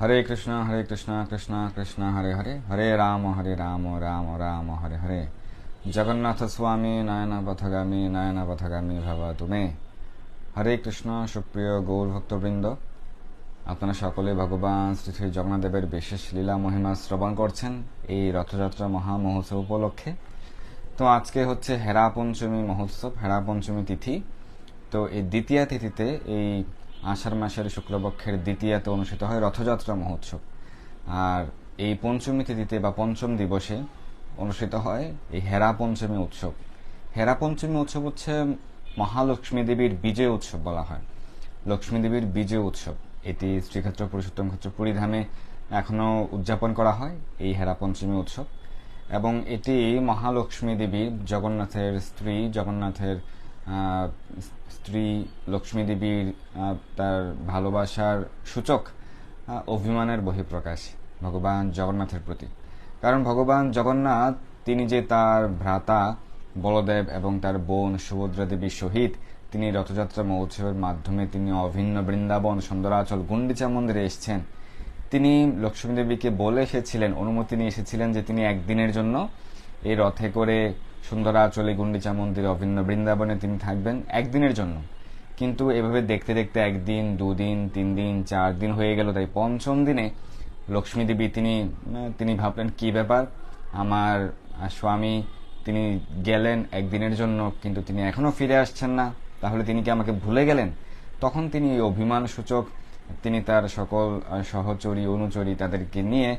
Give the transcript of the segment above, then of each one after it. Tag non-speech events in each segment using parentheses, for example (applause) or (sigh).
হরে কৃষ্ণ হরে কৃষ্ণ কৃষ্ণ কৃষ্ণ হরে হরে হরে রাম হরে রাম রাম রাম হরে হরে জগন্নাথ স্বামী নয়ন পথগামী নয়ন পথগামী ভব তুমি হরে কৃষ্ণ সুপ্রিয় গৌর ভক্তবৃন্দ আপনারা সকলে ভগবান শ্রী শ্রী জগন্নাথদেবের বিশেষ লীলা মহিমা শ্রবণ করছেন এই রথযাত্রা মহা মহোৎসব উপলক্ষে। তো আজকে হচ্ছে হেরা পঞ্চমী মহোৎসব, হেরা পঞ্চমী তিথি। তো এই দ্বিতীয় তিথিতে এই আষাঢ় মাসের শুক্লপক্ষের দ্বিতীয়াতে অনুষ্ঠিত হয় রথযাত্রা মহোৎসব। আর এই পঞ্চমী তিথিতে বা পঞ্চম দিবসে অনুষ্ঠিত হয় এই হেরা পঞ্চমী উৎসব। হেরা পঞ্চমী উৎসব হচ্ছে মহালক্ষ্মী দেবীর বিজয় উৎসব বলা হয়। লক্ষ্মী দেবীর বিজয় উৎসব। এটি শ্রীক্ষেত্র পুরুষোত্তম ক্ষেত্র পুরীধামে এখনও উদযাপন করা হয় এই হেরা পঞ্চমী উৎসব। এবং এটি মহালক্ষ্মী দেবী জগন্নাথের স্ত্রী জগন্নাথের স্ত্রী লক্ষ্মী দেবীর তার ভালোবাসার সূচক অভিমানের বহিঃপ্রকাশ ভগবান জগন্নাথের প্রতি। কারণ ভগবান জগন্নাথ, তিনি যে তার ভ্রাতা বলদেব এবং তার বোন সুভদ্রা দেবীর সহিত তিনি রথযাত্রা মহোৎসবের মাধ্যমে তিনি অভিন্ন বৃন্দাবন, সুন্দরাচল, গুন্ডিচা মন্দিরে এসেছেন। তিনি লক্ষ্মী দেবীকে বলে এসেছিলেন, অনুমতি নিয়ে এসেছিলেন যে তিনি একদিনের জন্য এই রথে করে সুন্দরাচলে গুন্ডিচা মন্দিরে অভিন্ন বৃন্দাবনে তিনি থাকবেন একদিনের জন্য। কিন্তু এভাবে দেখতে দেখতে একদিন, দুদিন তিন দিন চার দিন হয়ে গেল, তাই পঞ্চম দিনে লক্ষ্মী দেবী তিনি তিনি ভাবলেন, কি ব্যাপার? আমার স্বামী তিনি গেলেন একদিনের জন্য, কিন্তু তিনি এখনও ফিরে আসছেন না। তাহলে তিনি কি আমাকে ভুলে গেলেন? তখন তিনি অভিমান সূচক, তিনি তার সকল সহচরী, অনুচরী তাদেরকে নিয়ে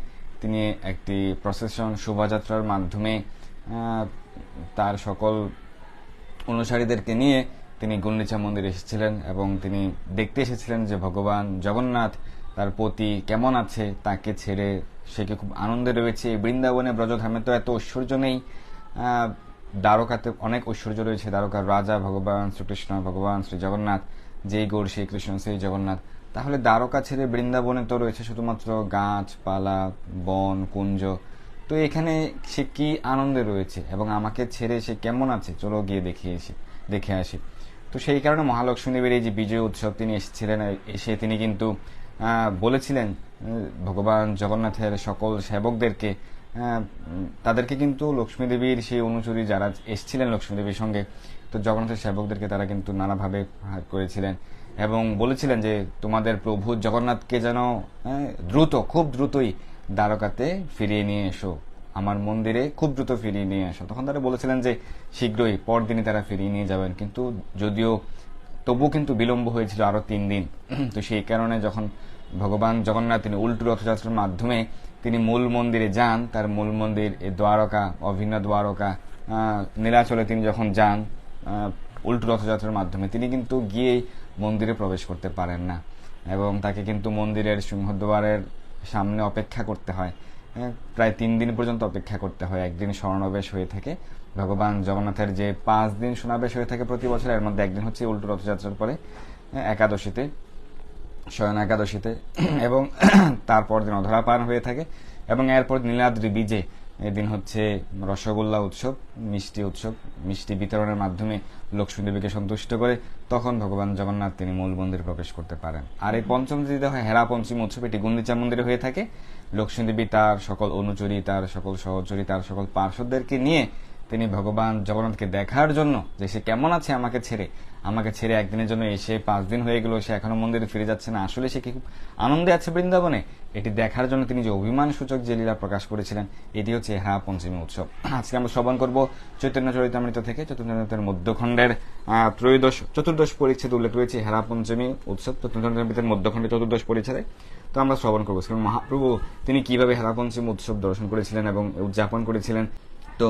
তিনি একটি প্রসেশন শোভাযাত্রার মাধ্যমে তার সকল অনুসারীদেরকে নিয়ে তিনি গুন্ডিচা মন্দিরে এসেছিলেন এবং তিনি দেখতে এসেছিলেন যে ভগবান জগন্নাথ তার পতি কেমন আছে, তাকে ছেড়ে সে কি খুব আনন্দে রয়েছে। বৃন্দাবনে ব্রজধামে তো এত ঐশ্বর্য নেই। দ্বারকাতে অনেক ঐশ্বর্য রয়েছে। দ্বারকার রাজা ভগবান শ্রীকৃষ্ণ, ভগবান শ্রী জগন্নাথ যেই গৌর সেই কৃষ্ণ, সেই জগন্নাথ। তাহলে দ্বারকা ছেড়ে বৃন্দাবনে তো রয়েছে শুধুমাত্র গাছপালা, বন, কুঞ্জ। তো এখানে সে কি আনন্দে রয়েছে এবং আমাকে ছেড়ে সে কেমন আছে? চলো গিয়ে দেখে এসে, দেখে আসি। তো সেই কারণে মহালক্ষ্মী দেবীর এই যে বিজয় উৎসব, তিনি এসেছিলেন, এসে তিনি কিন্তু বলেছিলেন ভগবান জগন্নাথের সকল সেবকদেরকে তাদেরকে কিন্তু লক্ষ্মী দেবীর সেই অনুচরী যারা এসেছিলেন লক্ষ্মী দেবীর সঙ্গে, তো জগন্নাথের সেবকদেরকে তারা কিন্তু নানাভাবে হাত করেছিলেন এবং বলেছিলেন যে, তোমাদের প্রভু জগন্নাথকে যেন দ্রুত, খুব দ্রুতই দ্বারকাতে ফিরিয়ে নিয়ে এসো। আমার মন্দিরে খুব দ্রুত ফিরিয়ে নিয়ে আসো তখন তারা বলেছিলেন যে, শীঘ্রই, পরদিনই তারা ফিরিয়ে নিয়ে যাবেন। কিন্তু যদিও তবু কিন্তু বিলম্ব হয়েছিল আরও তিন দিন। তো সেই কারণে যখন ভগবান জগন্নাথ তিনি উল্টো রথযাত্রার মাধ্যমে তিনি মূল মন্দিরে যান, তার মূল মন্দির এই দ্বারকা, অভিন্ন দ্বারকা নীলাচলে তিনি যখন যান উল্টো রথযাত্রার মাধ্যমে, তিনি কিন্তু গিয়ে মন্দিরে প্রবেশ করতে পারেন না। এবং তাকে কিন্তু মন্দিরের সিংহদ্বারের সামনে অপেক্ষা করতে হয়। হ্যাঁ, প্রায় তিন দিন পর্যন্ত অপেক্ষা করতে হয়। একদিন স্বর্ণবেশ হয়ে থাকে। ভগবান জগন্নাথের যে পাঁচ দিন সোনাবেশ হয়ে থাকে প্রতি বছর এর মধ্যে একদিন হচ্ছে উল্টো রথযাত্রার পরে হ্যাঁ, একাদশীতে শয়ন একাদশীতে। (clears throat) এবং (clears throat) তারপর দিন অধরা পান হয়ে থাকে। এবং এরপর নীলাদ্রি বিজে এদিন হচ্ছে রসগোল্লা উৎসব, মিষ্টি উৎসব। মিষ্টি বিতরণের মাধ্যমে লক্ষ্মী দেবীকে সন্তুষ্ট করে তখন ভগবান জগন্নাথ তিনি মূল মন্দিরে প্রবেশ করতে পারেন। আর এই পঞ্চম যদি হয় হেরা পঞ্চম উৎসব, এটি গুন্দিচা মন্দিরে হয়ে থাকে। লক্ষ্মী দেবী তার সকল অনুচরী, তার সকল সহচরী, তার সকল পার্শ্বদেরকে নিয়ে তিনি ভগবান জগন্নাথকে দেখার জন্য যে সে কেমন আছে আমাকে ছেড়ে আমাকে ছেড়ে একদিনের জন্য এসে পাঁচ দিন হয়ে গেল, সে এখনও মন্দিরে ফিরে যাচ্ছে না। আসলে সে কি খুব আনন্দে আছে বৃন্দাবনে? এটি দেখার জন্য তিনি যে অভিমান সূচক যে লীলা প্রকাশ করেছিলেন, এটি হচ্ছে হ্যাঁ পঞ্চমী উৎসব। আজকে আমরা শ্রবণ করব চৈতন্য চরিতামৃত থেকে চৈতন্যের মধ্যখণ্ডের ত্রয়োদশ, চতুর্দশ পরিচ্ছেদ উল্লেখ রয়েছে হেরা পঞ্চমী উৎসব চৈতন্যের মধ্যখণ্ডে চতুর্দশ পরিচ্ছেদে। তো আমরা শ্রবণ করব। মহাপ্রভু তিনি কীভাবে হেরা পঞ্চমী উৎসব দর্শন করেছিলেন এবং উদযাপন করেছিলেন? তো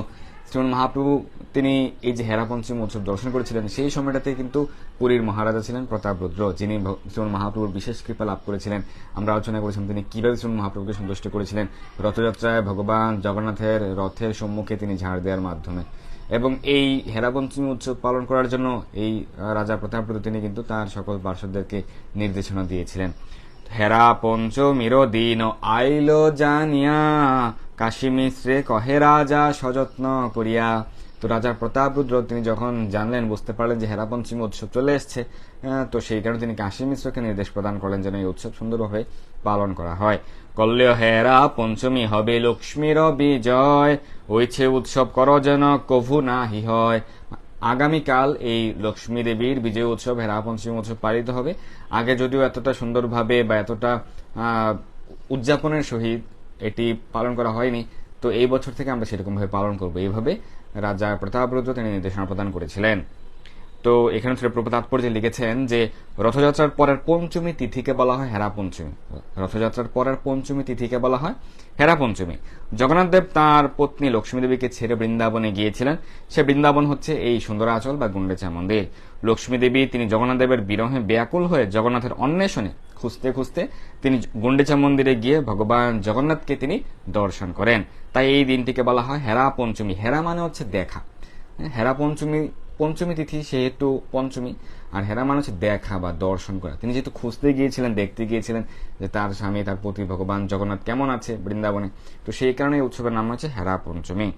শ্রীমন মহাপ্রভু, তিনি এই যে হেরা পঞ্চমী উৎসব দর্শন করেছিলেন, সেই সময়টাতে কিন্তু পুরীর মহারাজা ছিলেন প্রতাপরুদ্র যিনি শ্রীমন মহাপ্রভুর বিশেষ কৃপা লাভ করেছিলেন। আমরা আলোচনা করেছিলাম তিনি কীভাবে শ্রীমন মহাপ্রভুকে সন্তুষ্ট করেছিলেন। রথযাত্রায় ভগবান জগন্নাথের রথের সম্মুখে তিনি ঝাড় দেওয়ার মাধ্যমে। এবং এই হেরা পঞ্চমী উৎসব পালন করার জন্য এই রাজা প্রতাপরুদ্র তিনি কিন্তু তার সকল পার্শ্বদেরকে নির্দেশনা দিয়েছিলেন। হেরা পঞ্চমীর দিন আইল জানিয়া, কাশী মিশ্রে কহে রাজা, সযত্ন করিয়া। তো রাজা প্রতাপরুদ্র তিনি যখন জানলেন, বুঝতে পারলেন যে হেরা পঞ্চমী উৎসব চলে এসছে তো সেই কারণে তিনি কাশী মিশ্রকে নির্দেশ প্রদান করলেন যেন এই উৎসব সুন্দরভাবে পালন করা হয়। কল্য হেরা পঞ্চমী হবে লক্ষ্মীর বিজয়, হইছে উৎসব কর যেন কভু নাহি হয়। আগামীকাল এই লক্ষ্মী দেবীর বিজয় উৎসব, হেরা পঞ্চমী উৎসব পালিত হবে। আগে যদিও এতটা সুন্দরভাবে বা এতটা উদযাপনের সহিত এটি পালন করা হয়নি, তো এই বছর থেকে আমরা সেরকমভাবে পালন করব। এইভাবে রাজা প্রতাপরুদ্র তিনি নির্দেশনা প্রদান করেছিলেন। তো এখানে ছিল প্রভু তাৎপর্য লিখেছেন যে, রথযাত্রার পরের পঞ্চমী তিথিকে বলা হয় হেরা পঞ্চমী। রথযাত্রার পরের পঞ্চমী তিথিকে বলা হয় হেরা পঞ্চমী। জগন্নাথ দেব তার পত্নী লক্ষ্মী দেবীকে ছেড়ে বৃন্দাবনে গিয়েছিলেন। সে বৃন্দাবন হচ্ছে এই সুন্দরাচল বা গুন্ডেচা মন্দির। লক্ষ্মী দেবী তিনি জগন্নাথ দেবের বিরহে ব্যাকুল হয়ে জগন্নাথের অন্বেষণে খুঁজতে খুঁজতে তিনি গুন্ডেচা মন্দিরে গিয়ে ভগবান জগন্নাথকে তিনি দর্শন করেন। তাই এই দিনটিকে বলা হয় হেরা পঞ্চমী। হেরা মানে হচ্ছে দেখা। হেরা পঞ্চমী পঞ্চমী তিথি সেহেতু পঞ্চমী। আর হেরা মানুষ দেখা বা দর্শন করা। তিনি যেহেতু খুঁজতে গিয়েছিলেন, দেখতে গিয়েছিলেন যে তার স্বামী, তার প্রতি ভগবান জগন্নাথ কেমন আছে বৃন্দাবনে, তো সেই কারণে এই উৎসবের নাম হচ্ছে হেরা পঞ্চমী।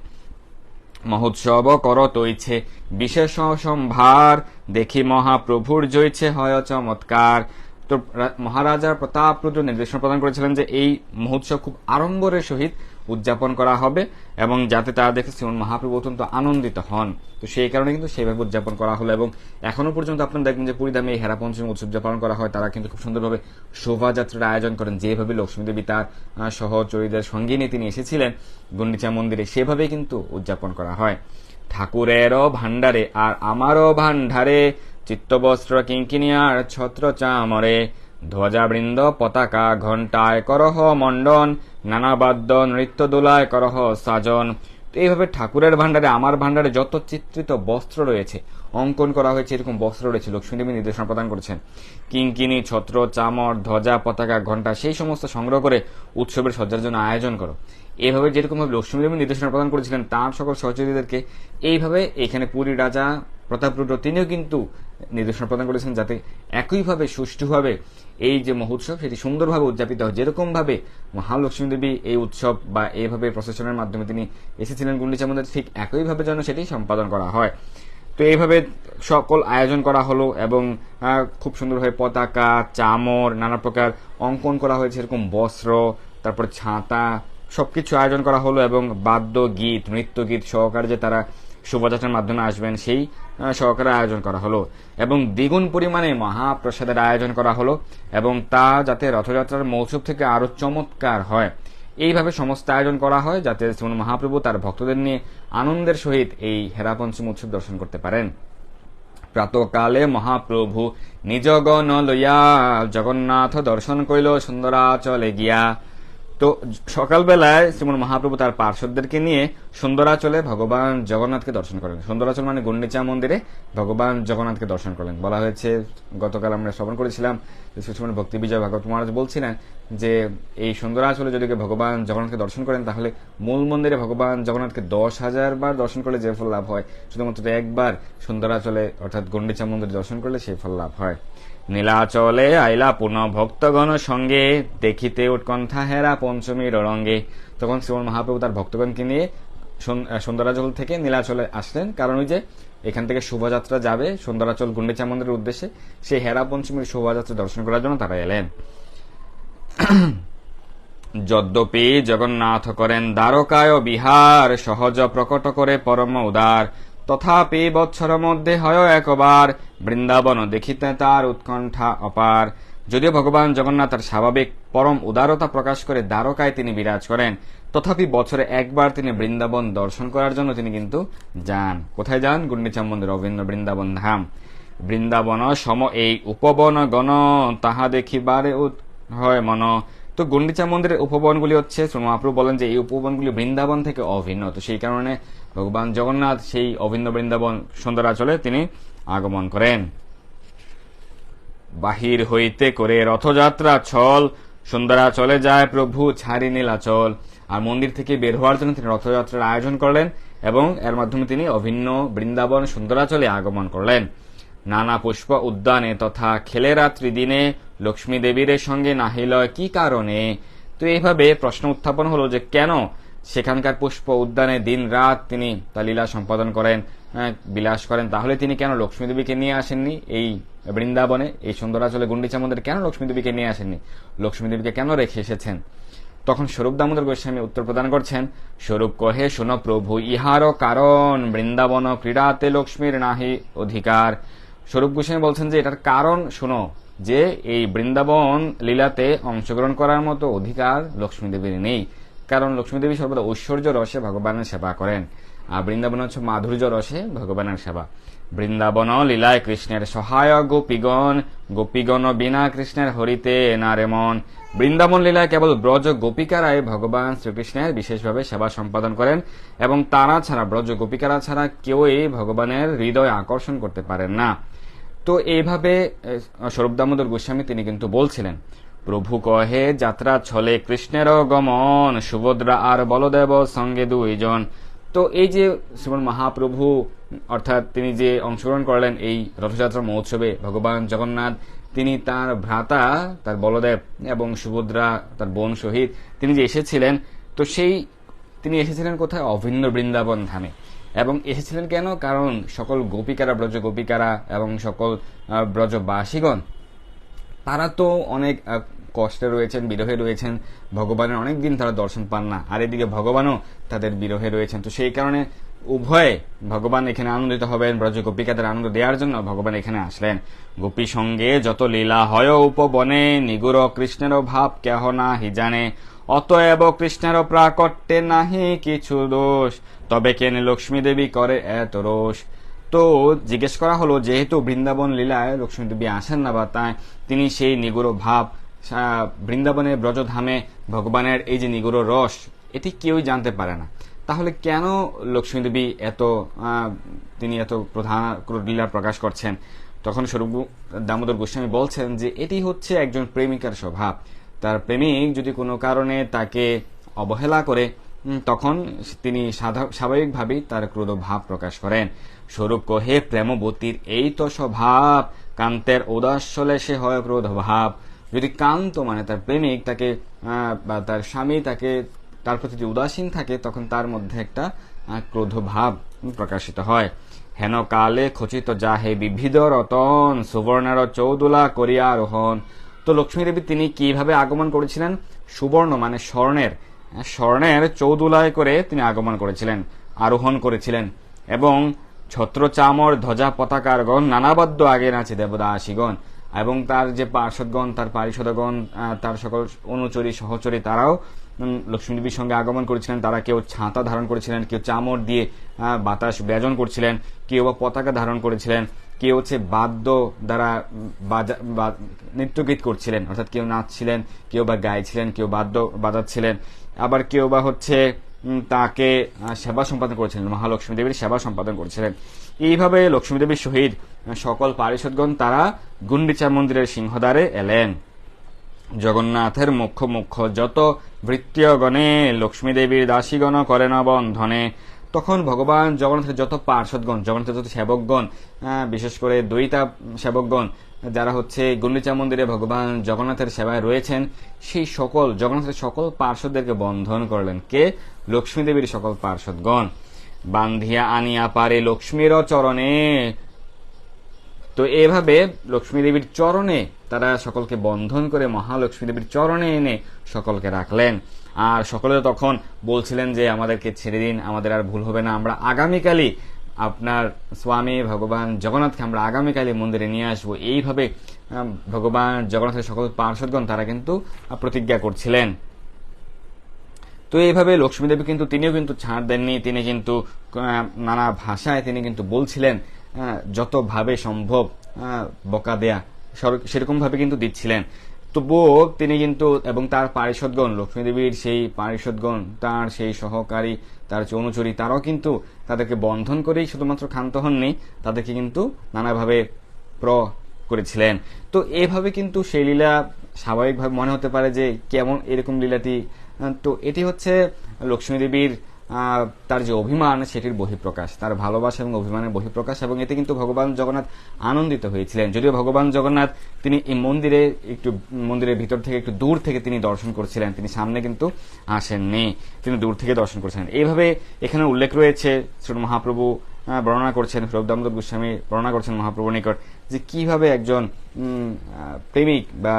মহোৎসব করত ইচ্ছে, বিশেষ সম্ভার দেখি মহাপ্রভুর জয়ছে হয় চমৎকার। তো মহারাজা প্রতাপরুদ্র নির্দেশনা প্রদান করেছিলেন যে এই মহোৎসব খুব আড়ম্বরের সহিত উদযাপন করা হবে এবং যাতে তারা দেখে শ্রীমন মহাপ্রভু অত্যন্ত আনন্দিত হন। তো সেই কারণে কিন্তু সেইভাবে উদযাপন করা হলো এবং এখনও পর্যন্ত আপনারা দেখবেন যে পুরীধামে এই হেরা পঞ্চমী উৎসব পালন করা হয়। তারা কিন্তু খুব সুন্দরভাবে শোভাযাত্রার আয়োজন করেন। যেভাবে লক্ষ্মী দেবী তার সহচরীদের সঙ্গে নিয়ে তিনি এসেছিলেন, গুন্ডিচা মন্দিরে সেভাবেই কিন্তু উদযাপন করা হয়। ঠাকুরেরও ভান্ডারে আর আমারও ভান্ডারে চিত্তবস্ত্র কিঙ্কিনিয়ার ছত্র চামরে ধ্বজাবৃন্দ পতাকা ঘণ্টায় করহ মণ্ডন নানা বাদ্য নৃত্য দোলায় করহ সাজন। তো এইভাবে ঠাকুরের ভান্ডারে আমার ভান্ডারে যত চিত্রিত বস্ত্র রয়েছে, অঙ্কন করা হয়েছে, এরকম বস্ত্র রয়েছে লক্ষ্মীদেবী নির্দেশনা প্রদান করেছেন। কিঙ্কিনি, ছত্র, চামর, ধ্বজা, পতাকা, ঘণ্টা, সেই সমস্ত সংগ্রহ করে উৎসবের সজ্জার জন্য আয়োজন করো। এভাবে যেরকম ভাবে লক্ষ্মীদেবী নির্দেশনা প্রদান করেছিলেন, তার সকল সহযোগীদেরকে এইভাবে এখানে পুরী রাজা প্রতাপ প্রতাপরুদ্র, তিনিও কিন্তু নির্দেশনা প্রদান করেছেন যাতে একইভাবে, সুষ্ঠুভাবে এই যে মহোৎসব, সেটি সুন্দরভাবে উদযাপিত হয়। যেরকম ভাবে মহালক্ষ্মী দেবী এই উৎসব বা এইভাবে প্রসেশনের মাধ্যমে তিনি এসেছিলেন গুন্ডিচা মন্দিরে ঠিক একইভাবে যেন সেটি সম্পাদন করা হয়। তো এইভাবে সকল আয়োজন করা হলো এবং খুব সুন্দরভাবে পতাকা, চামর, নানা প্রকার অঙ্কন করা হয়েছে। এরকম বস্ত্র, তারপর ছাতা, সবকিছু আয়োজন করা হলো এবং বাদ্য গীত নৃত্য গীত সহকারে যে তারা শোভাযাত্রার মাধ্যমে আসবেন, সেই সহকারে আয়োজন করা হলো। এবং দ্বিগুণ পরিমাণে মহাপ্রসাদের আয়োজন করা হলো এবং তা যাতে রথযাত্রার মৌসুম থেকে আরও চমৎকার হয়। এইভাবে সমস্ত আয়োজন করা হয় যাতে শ্রীমন মহাপ্রভু তার ভক্তদের নিয়ে আনন্দের সহিত এই হেরা পঞ্চম উৎসব দর্শন করতে পারেন। প্রাতকালে মহাপ্রভু নিজ গণ লইয়া জগন্নাথ দর্শন করিল, সুন্দরাচলে গিয়া তো সকালবেলায় শ্রীমন মহাপ্রভু তার পার্শ্বদেরকে নিয়ে সুন্দরাচলে ভগবান জগন্নাথকে দর্শন করেন। সুন্দরাচল মানে গুন্ডিচা মন্দিরে ভগবান জগন্নাথকে দর্শন করলেন। বলা হয়েছে, গতকাল আমরা শ্রবণ করেছিলাম যে শ্রীমন ভক্তি বিজয় ভাগবত মহারাজ বলছিলেন যে, এই সুন্দরাচলে যদি ভগবান জগন্নাথকে দর্শন করেন, তাহলে মূল মন্দিরে ভগবান জগন্নাথকে দশ হাজার বার দর্শন করলে যে ফল লাভ হয়। শুধুমাত্র একবার সুন্দরাচলে, অর্থাৎ গন্ডিচা মন্দিরে দর্শন করলে সেই ফল লাভ হয়। নীলাচলে আইলা পুনঃ ভক্তগণ সঙ্গে, দেখিতে উৎকণ্ঠা হেরা পঞ্চমীর রঙ্গে তখন শ্রীমন মহাপ্রভু তার ভক্তগণকে নিয়ে সুন্দরাচল থেকে নীলাচলে আসলেন। কারণ ওই যে এখান থেকে শোভাযাত্রা যাবে সুন্দরাচল গুন্ডিচা মন্দিরের উদ্দেশ্যে। সেই হেরা পঞ্চমীর শোভাযাত্রা দর্শন করার জন্য তারা এলেন। (clears throat) যদ্যপি জগন্নাথ করেন দ্বারকায় বিহার, সহজ প্রকট করে পরম উদার। তথাপি বৎসর মধ্যে হয় একবার, বৃন্দাবন দেখিতে তার উৎকণ্ঠা অপার। যদিও ভগবান জগন্নাথ তার স্বাভাবিক পরম উদারতা প্রকাশ করে দ্বারকায় তিনি বিরাজ করেন তথাপি বছরে একবার তিনি বৃন্দাবন দর্শন করার জন্য তিনি কিন্তু যান। কোথায় যান? গুন্ডিচা মন্দির অভিন্ন বৃন্দাবন ধাম। বৃন্দাবন সম এই উপবন গণ, তাহা দেখিবারে হয় মন। তো গুন্ডিচা মন্দিরের উপবনগুলি হচ্ছে শ্রী মহাপ্রভু বলেন যে এই উপবনগুলি বৃন্দাবন থেকে অভিন্ন। তো সেই কারণে ভগবান জগন্নাথ সেই অভিন্ন বৃন্দাবন সুন্দরাচলে তিনি আগমন করেন। বাহির হইতে করে রথযাত্রা ছল সুন্দরা চলে যায় প্রভু ছাড়ি নীলাচল। আর মন্দির থেকে বের হওয়ার জন্য তিনি রথযাত্রার আয়োজন করলেন এবং এর মাধ্যমে তিনি অভিন্ন বৃন্দাবন সুন্দরাচলে আগমন করলেন। নানা পুষ্প উদ্যানে তথা খেলে রাত্রি দিনে লক্ষ্মী দেবীর সঙ্গে নাহিল কি কারণে? তো এইভাবে প্রশ্ন উত্থাপন হলো যে কেন সেখানকার পুষ্প উদ্যানে দিন রাত তিনি তার লীলা সম্পাদন করেন বিলাস করেন, তাহলে তিনি কেন লক্ষ্মী দেবীকে নিয়ে আসেননি? এই বৃন্দাবনে, এই সুন্দরাচলে গুন্ডিচা মন্দিরে কেন লক্ষ্মী দেবীকে নিয়ে আসেননি? লক্ষ্মী দেবীকে কেন রেখে এসেছেন? তখন স্বরূপ দামোদর গোস্বামী উত্তর প্রদান করছেন, স্বরূপ কহে শুন প্রভু, ইহারও কারণ, বৃন্দাবন ক্রীড়াতে লক্ষ্মীর নাহি অধিকার। স্বরূপ গোস্বামী বলছেন যে, এটার কারণ শুনো, যে এই বৃন্দাবন লীলাতে অংশগ্রহণ করার মতো অধিকার লক্ষ্মী দেবীর নেই, কারণ লক্ষ্মী দেবী সর্বদা ঐশ্বর্য রসে ভগবানের সেবা করেন, আর বৃন্দাবন হচ্ছে মাধুর্য রসে ভগবানের সেবা। বৃন্দাবন লীলায় কৃষ্ণের সহায়ক গোপীগণ গোপীগণ বিনা কৃষ্ণের হরিতে নারে মন বৃন্দাবন লীলায় কেবল ব্রজ গোপিকারাই ভগবান শ্রীকৃষ্ণের বিশেষভাবে সেবা সম্পাদন করেন এবং তারা ছাড়া ব্রজ গোপিকারা ছাড়া কেউই ভগবানের হৃদয় আকর্ষণ করতে পারেন না। তো এইভাবে স্বরূপ দামোদর গোস্বামী তিনি কিন্তু বলছিলেন, প্রভু কহে, যাত্রা ছলে কৃষ্ণের গমন, সুভদ্রা আর বলদেব সঙ্গে দুইজন। তো এই যে শ্রীমন মহাপ্রভু, অর্থাৎ তিনি যে অংশগ্রহণ করলেন এই রথযাত্রা মহোৎসবে, ভগবান জগন্নাথ তিনি তার ভ্রাতা, তার বলদেব এবং সুভদ্রা, তার বোন সহিত তিনি যে এসেছিলেন, তো সেই তিনি এসেছিলেন কোথায়? অভিন্ন বৃন্দাবন ধামে। এবং এসেছিলেন কেন? কারণ সকল গোপিকারা, ব্রজ গোপিকারা এবং সকল ব্রজবাসীগণ, তারা তো অনেক কষ্টে রয়েছেন, বিরহে রয়েছেন। ভগবানের অনেক দিন তারা দর্শন পান না। আর এদিকে ভগবানও তাদের বিরহে রয়েছেন। তো সেই কারণে উভয়ে ভগবান এখানে আনন্দিত হবেন, ব্রজ গোপিকাদের আনন্দ দেওয়ার জন্য ভগবান এখানে আসলেন। গোপী সঙ্গে যত লীলা হয় উপবনে নিগুর কৃষ্ণের ভাব কেহ না হি জানে। অতএব কৃষ্ণের প্রাকট্যে নাহি কিছু দোষ, তবে কেন লক্ষ্মী দেবী করে এত রোষ? তো জিজ্ঞেস করা হলো, যেহেতু বৃন্দাবন লীলায় লক্ষ্মী দেবী আসেন না বা তাই তিনি সেই নিগুড় ভাব বৃন্দাবনের ব্রজধামে ভগবানের এই যে নিগুড় রস, এটি কেউই জানতে পারে না। তাহলে কেন লক্ষ্মী দেবী এত তিনি এত প্রধান লীলা প্রকাশ করছেন? তখন স্বরূপ দামোদর গোস্বামী বলছেন যে, এটি হচ্ছে একজন প্রেমিকার স্বভাব। তার প্রেমিক যদি কোনো কারণে তাকে অবহেলা করে তখন তিনি স্বাভাবিকভাবেই তার ক্রোধ ভাব প্রকাশ করেন। স্বরূপ কহে, প্রেমবতীর এই তো স্বভাব, কান্তের উদাসলে সে হয় ক্রোধ ভাব যদি কান্ত মানে তার প্রেমিক তাকে বা তার স্বামী তাকে তার প্রতি যদি উদাসীন থাকে, তখন তার মধ্যে একটা ক্রোধ ভাব প্রকাশিত হয়। হেন কালে খচিত যাহে বিবিধ রতন, সুবর্ণের চৌদুলা করিয়া রোহণ তো লক্ষ্মী দেবী তিনি কীভাবে আগমন করেছিলেন? সুবর্ণ মানে স্বর্ণের স্বর্ণের চৌদুলায় করে তিনি আগমন করেছিলেন, আরোহণ করেছিলেন। এবং ছত্র চামর ধ্বজা পতাকারগণ নানাবদ্ধ আগে নাচে দেবদাসীগণ। এবং তার যে পার্শ্বদগণ, তার পারিষদগণ তার সকল অনুচরী, সহচরী, তারাও উম, লক্ষ্মী দেবীর সঙ্গে আগমন করেছিলেন তারা কেউ ছাতা ধারণ করেছিলেন কেউ চামর দিয়ে বাতাস ব্যজন করছিলেন কেউ বা পতাকা ধারণ করেছিলেন কেউ হচ্ছে বাদ্য দ্বারা বাজা নৃত্যগীত করছিলেন অর্থাৎ কেউ নাচছিলেন কেউ বা গাইছিলেন কেউ বাদ্য বাজাচ্ছিলেন আবার কেউ বা হচ্ছে তাকে সেবা সম্পাদন করেছিলেন মহালক্ষ্মী দেবীর সেবা সম্পাদন করেছিলেন। এইভাবে লক্ষ্মী দেবীর সহিত সকল পারিষদগণ তারা গুন্ডিচা মন্দিরের সিংহদ্বারে এলেন। জগন্নাথের মুখ্য মুখ্য যত ভৃত্যগণে লক্ষ্মী দেবীর দাসীগণ করে না বন্ধনে, তখন ভগবান জগন্নাথের যত পার্শ্বদগণ, জগন্নাথের যত সেবকগণ বিশেষ করে দৈতা সেবকগণ, যারা হচ্ছে গুন্ডিচা মন্দিরে ভগবান জগন্নাথের সেবায় রয়েছেন, সেই সকল, জগন্নাথের সকল পার্শ্বদেরকে বন্ধন করলেন কে? লক্ষ্মী দেবীর সকল পার্শ্বদগণ। বান্ধিয়া আনিয়া পারে লক্ষ্মীর চরণে তো এভাবে লক্ষ্মী দেবীর চরণে তারা সকলকে বন্ধন করে মহালক্ষ্মী দেবীর চরণে এনে সকলকে রাখলেন। আর সকলে তখন বলছিলেন যে, আমাদেরকে ছেড়ে দিন, আমাদের আর ভুল হবে না। আমরা আগামীকালই আপনার স্বামী ভগবান জগন্নাথকে আমরা আগামীকালই মন্দিরে নিয়ে আসব। এইভাবে ভগবান জগন্নাথের সকল পার্শ্বদগণ তারা কিন্তু প্রতিজ্ঞা করছিলেন। তো এইভাবে লক্ষ্মী দেবী কিন্তু তিনিও কিন্তু ছাড় দেননি। তিনি কিন্তু নানা ভাষায় তিনি কিন্তু বলছিলেন যতভাবে সম্ভব আহ, বকা দেয়া। সেরকম ভাবে কিন্তু দিচ্ছিলেন। তবুও তিনি কিন্তু এবং তার পারিষদগণ লক্ষ্মী দেবীর সেই পারিষদগণ তার সেই সহকারী তার যে তারাও কিন্তু তাদেরকে বন্ধন করেই শুধুমাত্র ক্ষান্ত হননি তাদেরকে কিন্তু নানাভাবে প্র করেছিলেন। তো এভাবে কিন্তু সেই লীলা স্বাভাবিকভাবে মনে হতে পারে যে কেমন এরকম লীলাটি তো এটি হচ্ছে লক্ষ্মী দেবীর আহ, তার যে অভিমান, সেটির বহিঃপ্রকাশ। তার ভালোবাসা এবং অভিমানের বহিঃপ্রকাশ এবং এতে কিন্তু ভগবান জগন্নাথ আনন্দিত হয়েছিলেন। যদিও ভগবান জগন্নাথ তিনি এই মন্দিরে একটু, মন্দিরের ভিতর থেকে একটু দূর থেকে তিনি দর্শন করছিলেন। তিনি সামনে কিন্তু আসেননি। তিনি দূর থেকে দর্শন করছিলেন। এইভাবে এখানে উল্লেখ রয়েছে শ্রী মহাপ্রভু বর্ণনা করছেন প্রভু দামোদর গোস্বামী বর্ণনা করছেন মহাপ্রভুর নিকট যে কীভাবে একজন প্রেমিক বা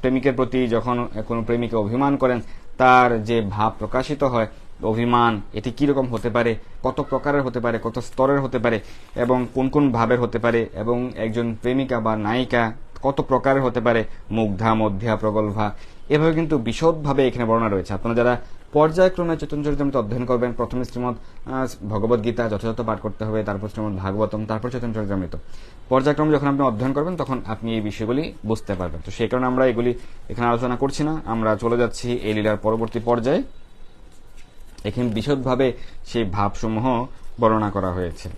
প্রেমিকের প্রতি যখন কোনো প্রেমিকে অভিমান করেন, তার যে ভাব প্রকাশিত হয় অভিমান, এটি কীরকম হতে পারে, কত প্রকারের হতে পারে, কত স্তরের হতে পারে, এবং কোন কোন ভাবের হতে পারে, এবং একজন প্রেমিকা বা নায়িকা কত প্রকারের হতে পারে, মুগ্ধা মধ্যা প্রগল্ভা, এভাবে কিন্তু বিশদভাবে এখানে বর্ণনা রয়েছে। আপনারা যারা পর্যায়ক্রমে চৈতন্য চরিতামৃত অধ্যয়ন করবেন, প্রথমে শ্রীমদ ভগবত গীতা যথাযথ পাঠ করতে হবে, তারপর শ্রীমদ ভাগবতম, তারপর চৈতন্য চরিতামৃত। পর্যায়ক্রমে যখন আপনি অধ্যয়ন করবেন, তখন আপনি এই বিষয়গুলি বুঝতে পারবেন। তো সেই কারণে আমরা এগুলি এখানে আলোচনা করছি না, আমরা চলে যাচ্ছি এই লীলার পরবর্তী পর্যায়ে। এখানে বিশদভাবে সেই ভাবসমূহ বর্ণনা করা হয়েছে।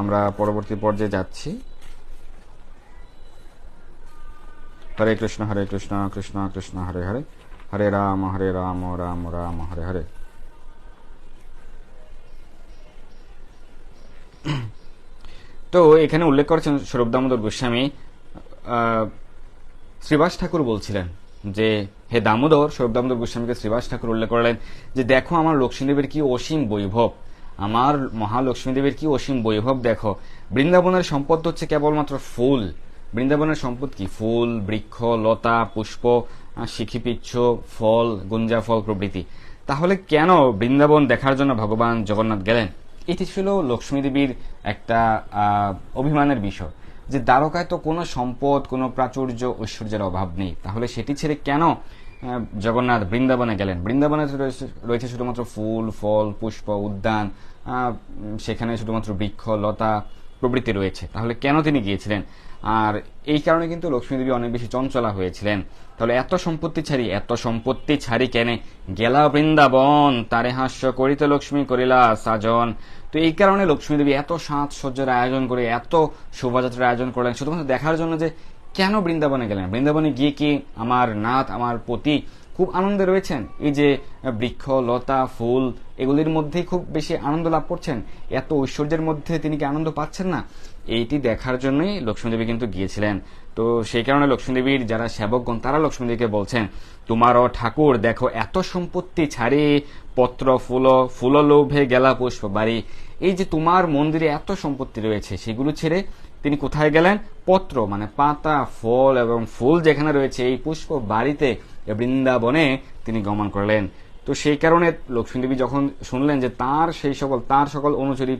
আমরা পরবর্তী পর্যায়ে যাচ্ছি। হরে কৃষ্ণ হরে কৃষ্ণ কৃষ্ণ কৃষ্ণ, হরে হরে। হরে রাম হরে রাম রাম রাম, হরে হরে। তো এখানে উল্লেখ করেছেন স্বরূপ দামোদর গোস্বামী শ্রীবাস ঠাকুর বলছিলেন যে, হে দামোদর স্বরূপ দামোদর গোস্বামীকে শ্রীবাস ঠাকুর উল্লেখ করলেন যে, দেখো, আমার লক্ষ্মীদেবীর কি অসীম বৈভব। আমার মহালক্ষ্মী দেবীর কি অসীম বৈভব দেখো। বৃন্দাবনের সম্পদ হচ্ছে কেবলমাত্র ফুল। বৃন্দাবনের সম্পদ কি? ফুল, বৃক্ষ, লতা, পুষ্প শিখিপিচ্ছ ফল, গুঞ্জা, ফল, প্রভৃতি। তাহলে কেন বৃন্দাবন দেখার জন্য ভগবান জগন্নাথ গেলেন? এটি ছিল লক্ষ্মীদেবীর একটা অভিমানের বিষয়। যে দ্বারকায় তো কোনো সম্পদ, কোনো প্রাচুর্য ঐশ্বর্যের অভাব নেই। তাহলে সেটি ছেড়ে কেন জগন্নাথ বৃন্দাবনে গেলেন? বৃন্দাবনে রয়েছে- শুধুমাত্র ফুল, ফল, পুষ্প, উদ্যান সেখানে শুধুমাত্র বৃক্ষ, লতা প্রবৃত্তি রয়েছে। তাহলে কেন তিনি গিয়েছিলেন? আর এই কারণে কিন্তু লক্ষ্মীদেবী অনেক বেশি চঞ্চলা হয়েছিলেন। তাহলে এত সম্পত্তি ছাড়ি, এত সম্পত্তি ছাড়ি কেনে? গেলা বৃন্দাবন, তারে হাস্য করিতে লক্ষ্মী করিলা, সাজন। তো এই কারণে লক্ষ্মী দেবী এত সাজসজ্জার আয়োজন করে, এত শোভাযাত্রার আয়োজন করলেন। শুধুমাত্র দেখার জন্য যে কেন বৃন্দাবনে গেলেন? বৃন্দাবনে গিয়ে কি আমার নাথ, আমার পতি খুব আনন্দে রয়েছেন? এই যে বৃক্ষ, লতা, ফুল, এগুলির মধ্যেই খুব বেশি আনন্দ লাভ করছেন? এত ঐশ্বর্যের মধ্যে তিনি কি আনন্দ পাচ্ছেন না? এইটি দেখার জন্যই লক্ষ্মীদেবী কিন্তু গিয়েছিলেন। তো সেই কারণে লক্ষ্মীদেবীর যারা সেবকগণ, তারা লক্ষ্মীদেবীকে বলছেন, তোমারও ঠাকুর, দেখো এত সম্পত্তি ছাড়ি, পত্র, ফুল ফুল লোভে গেলা পুষ্প বাড়ি এই যে তোমার মন্দিরে এত সম্পত্তি রয়েছে, সেগুলো ছেড়ে তিনি কোথায় গেলেন? পত্র মানে পাতা, ফল এবং ফুল যেখানে রয়েছে, এই পুষ্প বাড়িতে বৃন্দাবনে তিনি গমন করলেন। তো সেই কারণে লক্ষ্মীদেবী যখন শুনলেন যে তার সেই সকল, তার সকল অনুচরী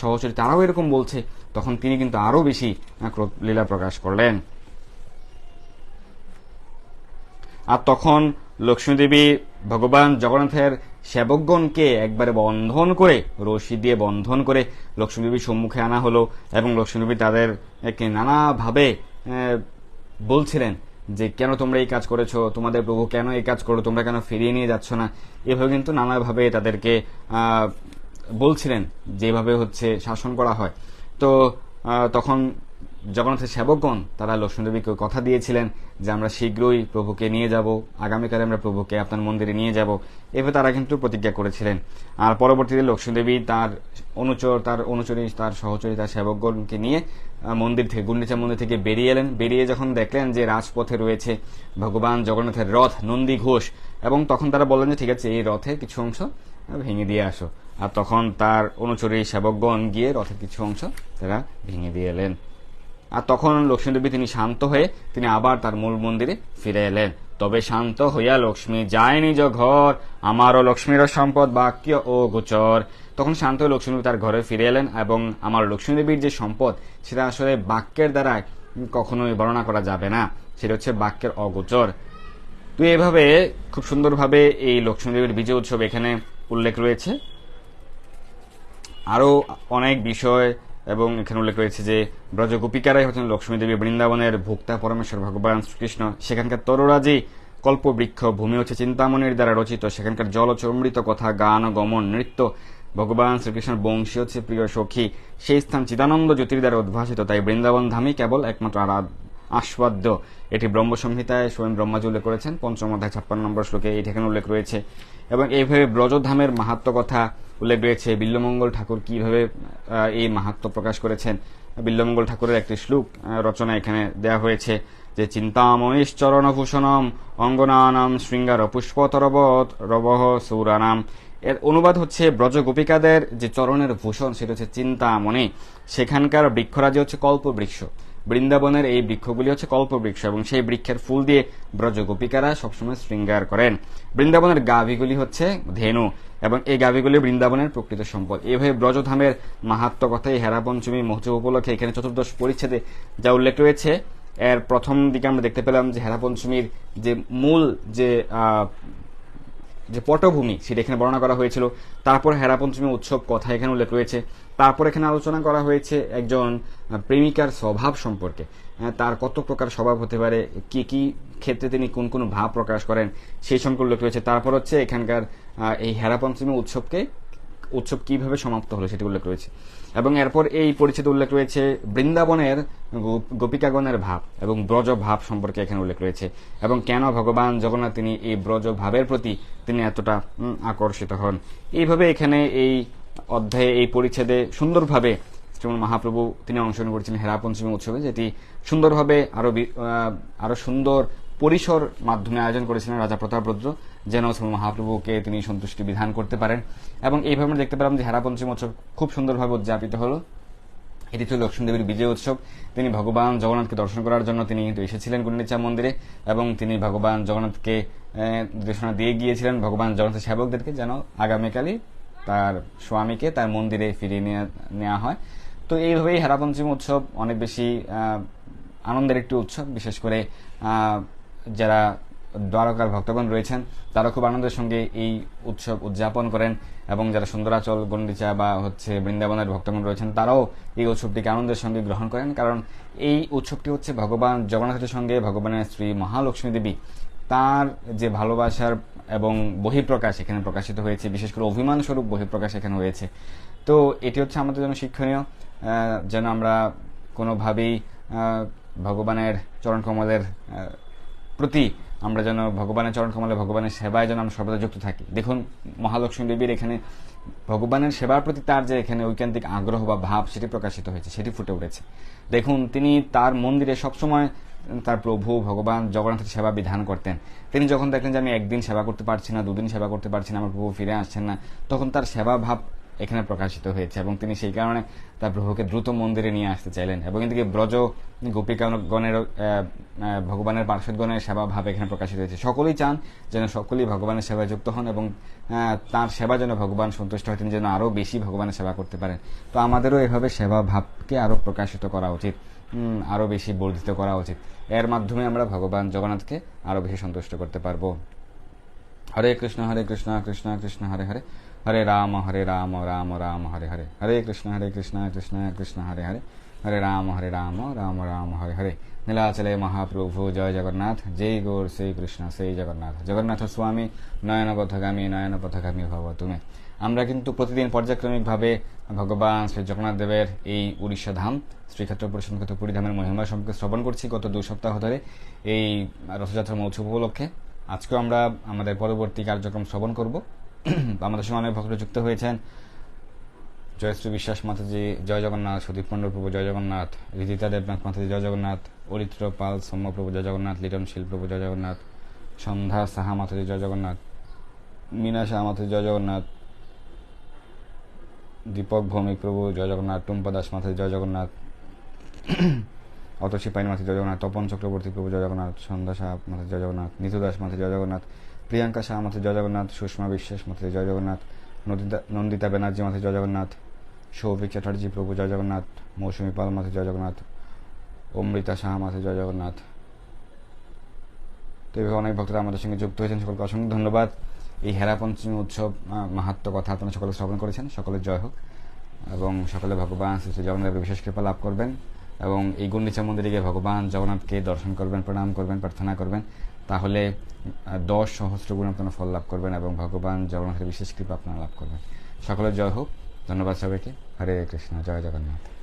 সহচরী তারাও এরকম বলছে। তখন তিনি কিন্তু আরও বেশি ক্রোধ, লীলা প্রকাশ করলেন। আর তখন লক্ষ্মীদেবী ভগবান জগন্নাথের সেবকগণকে একবারে বন্ধন করে, রশি দিয়ে বন্ধন করে লক্ষ্মীদেবীর সম্মুখে আনা হলো এবং লক্ষ্মীদেবী তাদের একে নানাভাবে বলছিলেন যে, কেন তোমরা এই কাজ করেছ? তোমাদের প্রভু কেন এই কাজ করো তোমরা কেন ফিরিয়ে নিয়ে যাচ্ছ না? এভাবে কিন্তু নানাভাবে তাদেরকে বলছিলেন যেভাবে হচ্ছে শাসন করা হয়। তো তখন জগন্নাথের সেবকগণ, তারা লক্ষ্মীদেবীকে কথা দিয়েছিলেন যে আমরা শীঘ্রই প্রভুকে নিয়ে যাব, আগামীকালে আমরা প্রভুকে আপনার মন্দিরে নিয়ে যাব। এভাবে তারা কিন্তু প্রতিজ্ঞা করেছিলেন। আর পরবর্তীতে লক্ষ্মীদেবী তার অনুচর, তার অনুচরী, তার সহচরী, তার সেবকগণকে নিয়ে মন্দির থেকে, গুন্ডিচা মন্দির থেকে বেরিয়ে এলেন। বেরিয়ে যখন দেখলেন যে রাজপথে রয়েছে ভগবান জগন্নাথের রথ, নন্দী ঘোষ এবং তখন তারা বললেন যে, ঠিক আছে, এই রথের কিছু অংশ ভেঙে দিয়ে আসো। আর তখন তার অনুচরী সেবকগণ গিয়ে রথের কিছু অংশ তারা ভেঙে দিয়ে এলেন। আর তখন লক্ষ্মীদেবী তিনি শান্ত হয়ে তিনি আবার তার মূল মন্দিরে ফিরে এলেন। তবে শান্ত হইয়া লক্ষ্মী, যায় নিজ ঘর, আমারও লক্ষ্মীর সম্পদ, বাক্য ও গোচর। তখন শান্ত হয়ে লক্ষ্মীদেবী তার ঘরে ফিরে এলেন এবং আমার লক্ষ্মীদেবীর যে সম্পদ, সেটা আসলে বাক্যের দ্বারা কখনোই বর্ণনা করা যাবে না। সেটা হচ্ছে বাক্যের অগোচর। তো এভাবে খুব সুন্দরভাবে এই লক্ষ্মীদেবীর বিজয় উৎসব এখানে উল্লেখ রয়েছে। আরও অনেক বিষয় এবং এখানে উল্লেখ রয়েছে যে ব্রজ গোপিকারাই হচ্ছেন লক্ষ্মী দেবী বৃন্দাবনের ভোক্তা পরমেশ্বর ভগবান শ্রীকৃষ্ণ। সেখানকার তরুরাজি কল্পবৃক্ষ ভূমি হচ্ছে চিন্তামণির দ্বারা রচিত। সেখানকার জলচমৃত কথা, গান, গমন, নৃত্য ভগবান শ্রীকৃষ্ণের বংশী হচ্ছে প্রিয় সখী। সেই স্থান চিদানন্দ জ্যোতির দ্বারা উদ্ভাসিত, তাই বৃন্দাবন ধামই কেবল একমাত্র আরাধ আস্বাদ্য এটি ব্রহ্ম সংহিতায় স্বয়ং ব্রহ্মাজি উল্লেখ করেছেন। পঞ্চম অধ্যায়, ছাপ্পান্ন নম্বর শ্লোকে এই ঠিকানা উল্লেখ রয়েছে। এবং এইভাবে ব্রজধামের মাহাত্ম কথা উল্লেখ রয়েছে। বিল্লমঙ্গল ঠাকুর কীভাবে এই মাহাত্ম প্রকাশ করেছেন? বিল্লমঙ্গল ঠাকুরের একটি শ্লোক রচনা এখানে দেয়া হয়েছে যে চিন্তাময়ীশ্চরণ ভূষণম অঙ্গনানাম শৃঙ্গার পুষ্পতরবত রবহ সৌরানাম এর অনুবাদ হচ্ছে ব্রজ গোপিকাদের যে চরণের ভূষণ, সেটা হচ্ছে চিন্তামণি। সেখানকার বৃক্ষরাজি হচ্ছে কল্প বৃক্ষ বৃন্দাবনের এই বৃক্ষগুলি হচ্ছে কল্পবৃক্ষ এবং সেই বৃক্ষের ফুল দিয়ে ব্রজ গোপিকারা সবসময় শৃঙ্গার করেন। বৃন্দাবনের গাভীগুলি হচ্ছে ধেনু এবং এই গাভীগুলি বৃন্দাবনের প্রকৃত সম্পদ। এইভাবে ব্রজধামের মাহাত্ম কথা এই হেরা পঞ্চমী মহোৎসব উপলক্ষে এখানে চতুর্দশ পরিচ্ছেদে যা উল্লেখ রয়েছে, এর প্রথম দিকে আমরা দেখতে পেলাম যে হেরা পঞ্চমীর যে মূল যে যে পটভূমি সেটা এখানে বর্ণনা করা হয়েছিল। তারপর হেরা পঞ্চমী উৎসব কথা এখানে উল্লেখ রয়েছে। তারপর এখানে আলোচনা করা হয়েছে একজন প্রেমিকার স্বভাব সম্পর্কে। তার কত প্রকার স্বভাব হতে পারে, কি কি ক্ষেত্রে তিনি কোন কোন ভাব প্রকাশ করেন, সেই সম্পর্কে উল্লেখ রয়েছে। তারপর হচ্ছে এখানকার এই হেরা পঞ্চমী উৎসবকে, উৎসব কীভাবে সমাপ্ত হলো সেটি উল্লেখ রয়েছে। এবং এরপর এই পরিচিত উল্লেখ রয়েছে বৃন্দাবনের গোপিকাগণের ভাব এবং ব্রজ ভাব সম্পর্কে এখানে উল্লেখ রয়েছে। এবং কেন ভগবান জগন্নাথ তিনি এই ব্রজ ভাবের প্রতি তিনি এতটা আকর্ষিত হন। এইভাবে এখানে এই অধ্যায়ে, এই পরিচ্ছেদে সুন্দরভাবে শ্রীমন মহাপ্রভু তিনি অংশগ্রহণ করেছিলেন হেরা পঞ্চমী উৎসবে, যেটি সুন্দরভাবে আরও আরও সুন্দর পরিসর মাধ্যমে আয়োজন করেছিলেন রাজা প্রতাপ রুদ্র, যেন মহাপ্রভুকে তিনি সন্তুষ্টি বিধান করতে পারেন। এবং এইভাবে আমরা দেখতে পেলাম যে হেরা পঞ্চমী উৎসব খুব সুন্দরভাবে উদযাপিত হলো। এটি ছিল লক্ষ্মী দেবীর বিজয় উৎসব। তিনি ভগবান জগন্নাথকে দর্শন করার জন্য তিনি কিন্তু এসেছিলেন গুন্ডিচা মন্দিরে এবং তিনি ভগবান জগন্নাথকে নির্দেশনা দিয়ে গিয়েছিলেন ভগবান জগন্নাথের সেবকদেরকে যেন আগামীকালই তার স্বামীকে তার মন্দিরে ফিরিয়ে নেওয়া হয়। তো এইভাবেই হেরাপঞ্চমী উৎসব অনেক বেশি আনন্দের একটি উৎসব। বিশেষ করে যারা দ্বারকার ভক্তগণ রয়েছেন, তারা খুব আনন্দের সঙ্গে এই উৎসব উদযাপন করেন এবং যারা সুন্দরাচল গন্ডিচা বা হচ্ছে বৃন্দাবনের ভক্তগণ রয়েছেন, তারাও এই উৎসবটিকে আনন্দের সঙ্গে গ্রহণ করেন। কারণ এই উৎসবটি হচ্ছে ভগবান জগন্নাথের সঙ্গে, ভগবানের শ্রী মহালক্ষ্মী দেবী তার যে ভালোবাসার এবং বহিঃপ্রকাশ এখানে প্রকাশিত হয়েছে। বিশেষ করে অভিমান স্বরূপ বহিঃপ্রকাশ এখানে হয়েছে। তো এটি হচ্ছে আমাদের জন্য শিক্ষণীয়। যেন আমরা কোনোভাবেই ভগবানের চরণ কমলের প্রতি আমরা যেন ভগবানের চরণ কমলে ভগবানের সেবায় যেন আমরা সর্বদা যুক্ত থাকি। দেখুন, মহালক্ষ্মী দেবীর এখানে ভগবানের সেবার প্রতি তার যে এখানে ঐকান্তিক আগ্রহ বা ভাব, সেটি প্রকাশিত হয়েছে, সেটি ফুটে উঠেছে। দেখুন, তিনি তার মন্দিরে সবসময় তার প্রভু, ভগবান, জগন্নাথের সেবা বিধান করতেন। তিনি যখন দেখলেন যে আমি একদিন সেবা করতে পারছি না, দুদিন সেবা করতে পারছি না, আমার প্রভু ফিরে আসছেন না, তখন তার সেবা ভাব এখানে প্রকাশিত হয়েছে এবং তিনি সেই কারণে তার প্রভুকে দ্রুত মন্দিরে নিয়ে আসতে চাইলেন এবং এদিকে ব্রজ গোপিকাগণের ভগবানের পার্শ্বদগণের সেবা ভাব এখানে প্রকাশিত হয়েছে। সকলেই চান যেন সকলেই ভগবানের সেবায় যুক্ত হন এবং তার সেবা যেন ভগবান সন্তুষ্ট হয় তিনি যেন আরও বেশি ভগবানের সেবা করতে পারেন। তো আমাদেরও এভাবে সেবা ভাবকে আরও প্রকাশিত করা উচিত উম, আরও বেশি বর্ধিত করা উচিত। এর মাধ্যমে আমরা ভগবান জগন্নাথকে আরও বেশি সন্তুষ্ট করতে পারব। হরে কৃষ্ণ হরে কৃষ্ণ কৃষ্ণ কৃষ্ণ হরে হরে। হরে রাম হরে রাম রাম রাম হরে হরে হরে কৃষ্ণ হরে কৃষ্ণ কৃষ্ণ কৃষ্ণ হরে হরে হরে রাম হরে রাম রাম রাম হরে হরে নীলাচলে মহাপ্রভু জয় জগন্নাথ জয় গৌর শ্রী কৃষ্ণ সেই জগন্নাথ জগন্নাথ স্বামী নয়ন পথগামী নয়ন পথগামী ভব তুমি আমরা কিন্তু প্রতিদিন পর্যায়ক্রমিকভাবে ভগবান শ্রী জগন্নাথ দেবের এই উড়িষ্যা ধাম শ্রীক্ষেত্র পরিষদ পুরী ধামের মহিমা সম্পর্কে শ্রবণ করছি গত দুই সপ্তাহ ধরে এই রথযাত্রা মহোৎসব উপলক্ষে। আজকেও আমরা আমাদের পরবর্তী কার্যক্রম শ্রবণ করব। সঙ্গে অনেক ভক্ত যুক্ত হয়েছেন জয়শ্রী বিশ্বাস, মাতাজি জয় জগন্নাথ সুদীপ মণ্ডল প্রভু জয় জগন্নাথ রিদিতা দেবনাথ, মাতাজি জয় জগন্নাথ অরিত্র পাল সৌম্য প্রভু জয় জগন্নাথ লিটন শীল প্রভু জয় জগন্নাথ সন্ধ্যা সাহা মাতাজি জয় জগন্নাথ মীনা শাহ মাতাজি জয় জগন্নাথ দীপক ভৌমিক প্রভু জয় জগন্নাথ টুম্পা দাস মাতাজি জয় জগন্নাথ (clears throat) অতসী পাইন মাথি জয় জগন্নাথ তপন চক্রবর্তী প্রভু জয় জগন্নাথ সন্ধ্যা শাহ মাথি জয় জগন্নাথ নিতু দাস মাথি জয় জগন্নাথ প্রিয়াঙ্কা শাহ মাথি জয় জগন্নাথ সুষমা বিশ্বাস মাথি জয় জগন্নাথ নন্দিতা নন্দিতা ব্যানার্জি মাথি জয় জগন্নাথ সৌভিক চ্যাটার্জি প্রভু জয় জগন্নাথ মৌসুমী পাল মাথি জয় জগন্নাথ অমৃতা শাহ মাথি জয় জগন্নাথ। তো এইভাবে অনেক ভক্তরা আমাদের সঙ্গে যুক্ত হয়েছেন। সকলকে অসংখ্য ধন্যবাদ। এই হেরা পঞ্চমী উৎসব আহ, মাহাত্ম্য কথা আপনারা সকলে শ্রবণ করেছেন। সকলের জয় হোক। এবং সকলে ভগবান শ্রী জগন্নাথের বিশেষ কৃপা লাভ করবেন। এবং এই গুন্ডিচা মন্দিরে গিয়ে ভগবান জগন্নাথকে দর্শন করবেন প্রণাম করবেন প্রার্থনা করবেন। তাহলে দশ সহস্র গুণ আপনারা ফল লাভ করবেন এবং ভগবান জগন্নাথের বিশেষ কৃপা আপনারা লাভ করবেন। সকলের জয় হোক। ধন্যবাদ সবাইকে। হরে কৃষ্ণ। জয় জগন্নাথ।